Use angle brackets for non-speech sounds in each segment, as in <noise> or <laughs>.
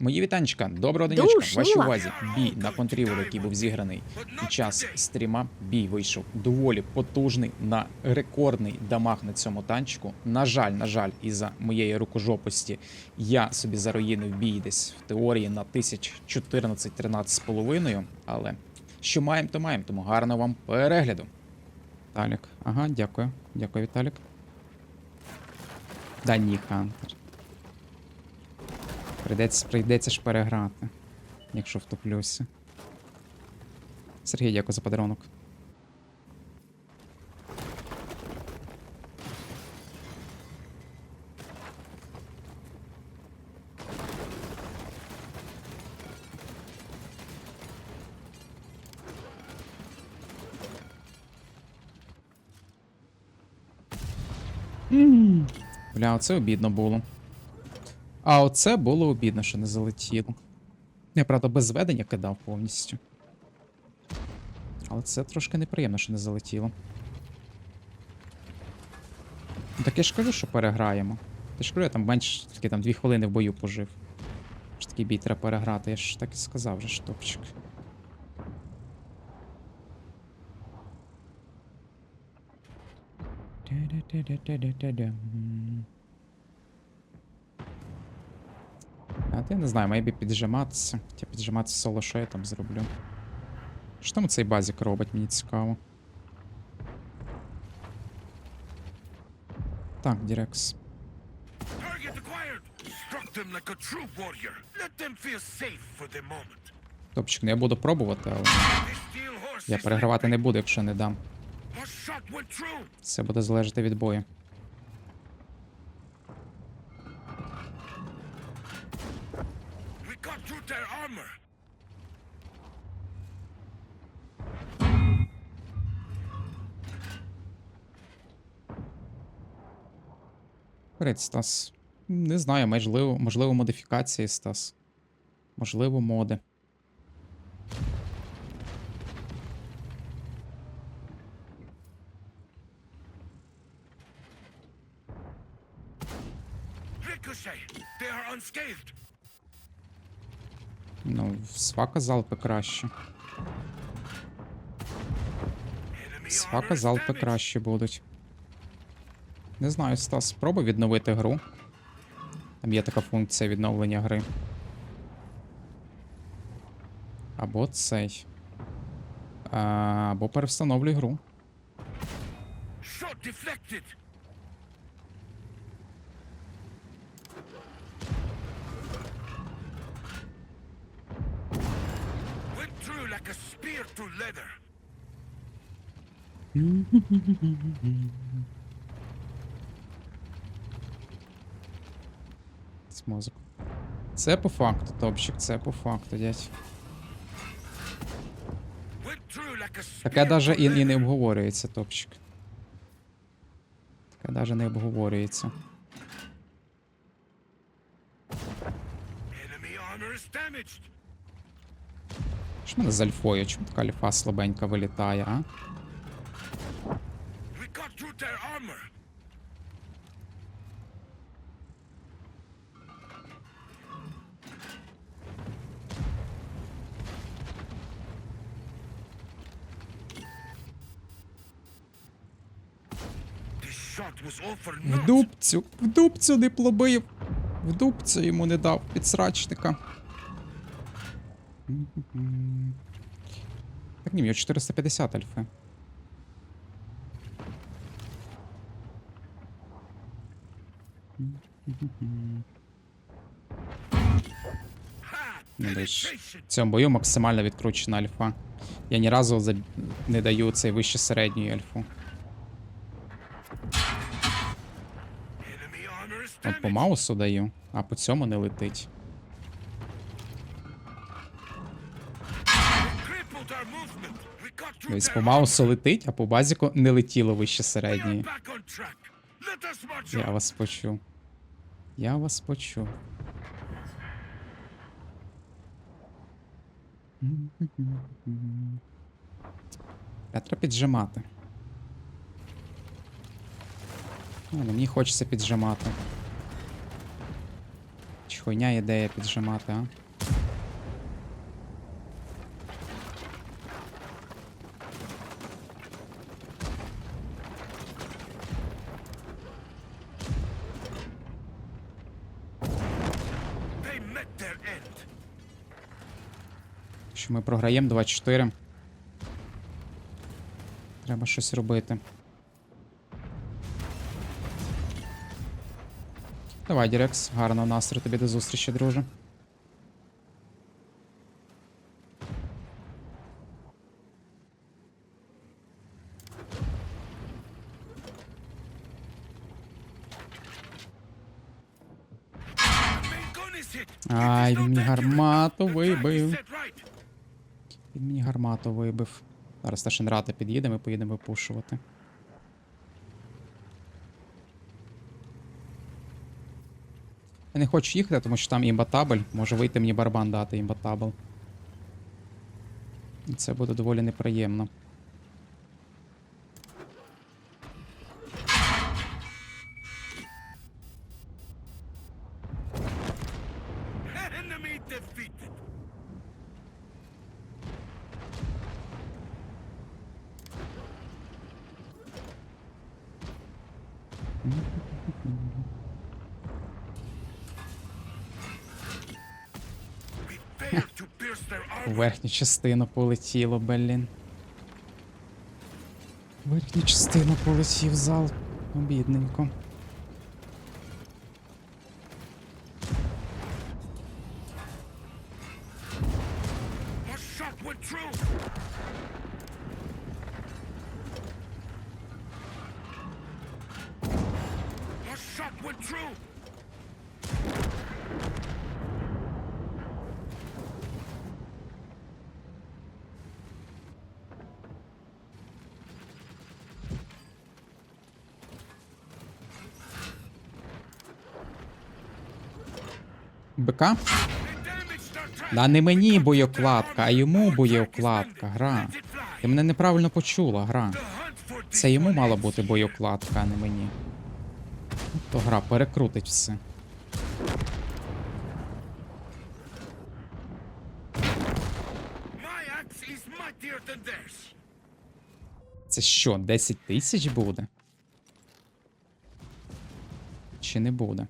Мої вітанчика, доброго денечка. Душ, Вашій увазі бій на контрівель, який був зіграний під час стріма. Бій вийшов доволі потужний на рекордний дамаг на цьому танчику. На жаль, на жаль, із-за моєї рукожопості я собі заруїнив бій десь в теорії на 1014-13 з половиною. Але що маємо, то маємо, тому гарного вам перегляду. Віталік, ага, дякую. Дякую, Віталік. Да ні, Хантер. Прийдеться, прийдеться ж переграти, якщо втоплюся. Сергій, дякую за подарунок. Бля, оце обідно було. А оце було обідно, що не залетіло. Я, правда, без зведення кидав повністю. Але це трошки неприємно, що не залетіло. Так я ж кажу, що переграємо. Ти ж кажу, я там менш таки там 2 хвилини в бою пожив. Що такий бій треба переграти, я ж так і сказав вже штопчик. М. Ти не знаю, мейбі піджиматися. Хоча піджиматися соло, що я там зроблю. Що там цей базік робить, мені цікаво. Так, Дірекс. Топчик, ну я буду пробувати, але я перегравати не буду, якщо не дам. Це буде залежати від бою. Got through their armor. Перед Стас. Не знаю, можливо, можливо, модифікації, Стас. Можливо, моди. Ricochet. They are unscathed. Свака залпи краще. Свака залпи краще будуть. Не знаю, Стас, спробуй відновити гру. Там є така функція відновлення гри. Або цей. А, або перевстановлюй гру. Through leather. З. Це по факту, топчик, це по факту, дядь. Таке даже і, і не обговорюється, топчик. Таке даже не обговорюється. Що мене з альфою? Чому така альфа слабенька вилітає, а? В дубцю, в дубцю не плобив. В дубцю йому не дав підсрачника. Так ні, в нього 450 альфи. Ну, в цьому бою максимально відкручена альфа. Я ні разу не даю цей вище середньої альфу. От по маусу даю, а по цьому не летить. Тобто their по маусу летить, а по базіку не летіло вище середньої. Я вас почув. Я вас почув. Я треба піджимати. Ну, мені хочеться піджимати. Чу. хуйня ідея піджимати, а? They met their end. Що ми програємо 2-4. Треба щось робити. Давай, Дірекс, гарного настрою тобі до зустрічі, друже. Ай, він мені гармату вибив. Він мені гармату вибив. Зараз та Шенрата під'їде, ми поїдемо випушувати. Я не хочу їхати, тому що там імбатабель. Може вийти мені барбан дати імбатабл. І це буде доволі неприємно. У верхню частину полетіло, блін. У Верхню частину полетів зал. Обідненько. Track. Да не мені боєукладка, а йому landed. гра. Ти мене неправильно почула, гра. Це йому мала бути here. боєукладка, а не мені. То гра перекрутить все. Це що, 10 тисяч буде? Чи не буде?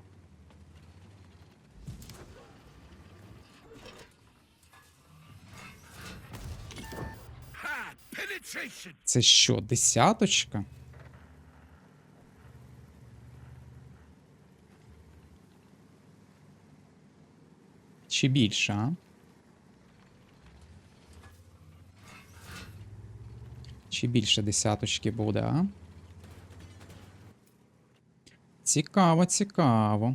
Це що, десяточка? Чи більше, а? Чи більше десяточки буде, а? Цікаво, цікаво.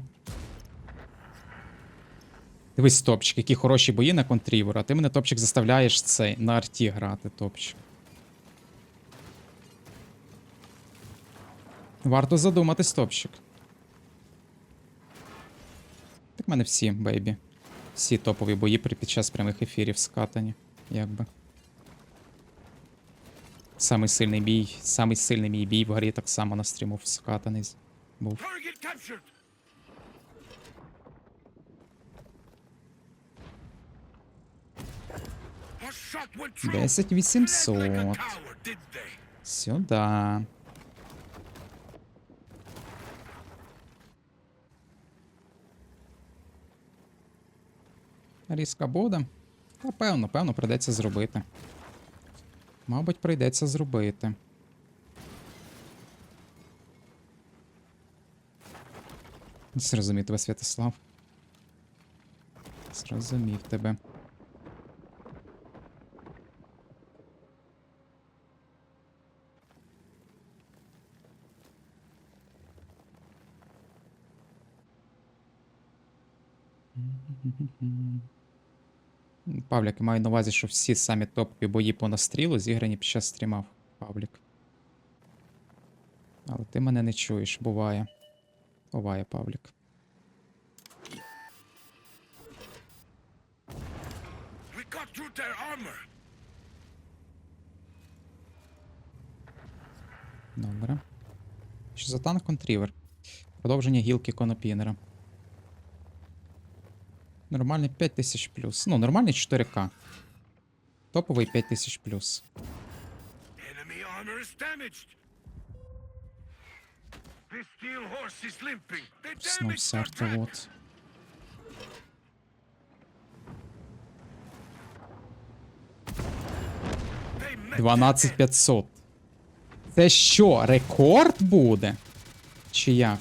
Дивись, топчик, які хороші бої на контрівер, а ти мене топчик заставляєш цей на арті грати, топчик. Варто задуматись, топчик. Так в мене всі, бейбі. Всі топові бої при- під час прямих ефірів скатані, якби. Самий сильний бій, самий сильний мій бій в грі так само на стріму скатаний був. Target captured. A Різка буде? Та певно, певно, прийдеться зробити. Мабуть, прийдеться зробити. Зрозумів тебе, Святослав. Зрозумів тебе. <laughs> Павлік, маю на увазі, що всі самі топові бої по настрілу зіграні під час стрімав, Павлік. Але ти мене не чуєш, буває. Буває, Павлік. Добре. Що за танк контрівер? Продовження гілки конопінера. Нормальний 5000 плюс. Ну, нормальний 4К. Топовий 5000 плюс. They met their 12500. Це що, рекорд буде? Чи як?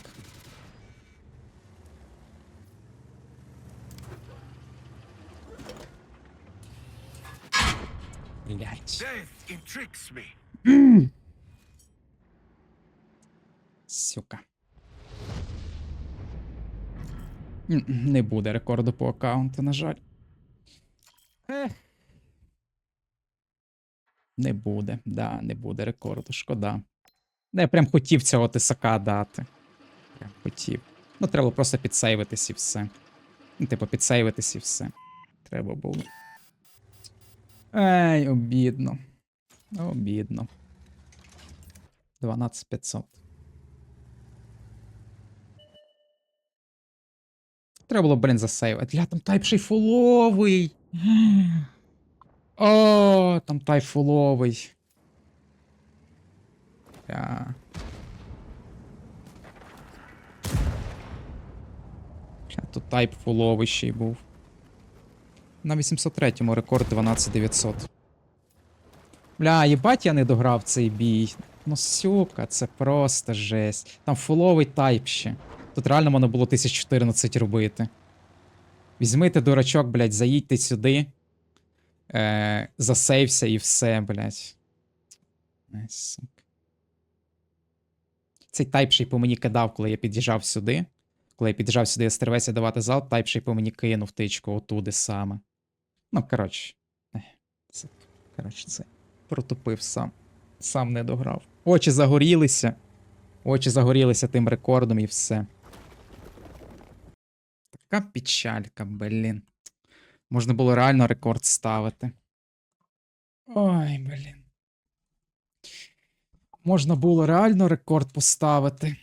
Intrigues me. Сука. Не буде рекорду по аккаунту, на жаль. Не буде, да, не буде рекорду, шкода. Да, я прям хотів цього тисака дати. Прям хотів. Ну, треба просто підсейвитись і все. Ну, типу, підсейвитись і все. Треба було. Ей, обідно. Обідно. 12500. Треба було, блін, засейвити. Ля, там тайп ще й фуловий. О, там тайп фуловий. Ля. Ля, тут тайп фуловий ще й був. На 803-му рекорд 12900. Бля, їбать я не дограв цей бій. Ну, сука, це просто жесть. Там фуловий тайп ще. Тут реально можна було 1014 робити. Візьмите дурачок, блядь, заїдьте сюди. Е, засейвся і все, блядь. Цей тайп по мені кидав, коли я під'їжджав сюди. Коли я під'їжджав сюди, я стервеся давати залп, тайп по мені кинув тичку отуди саме. Ну, коротше. Коротше, це протупив сам. Сам не дограв. Очі загорілися. Очі загорілися тим рекордом і все. Така печалька, блін. Можна було реально рекорд ставити. Ой, блін. Можна було реально рекорд поставити.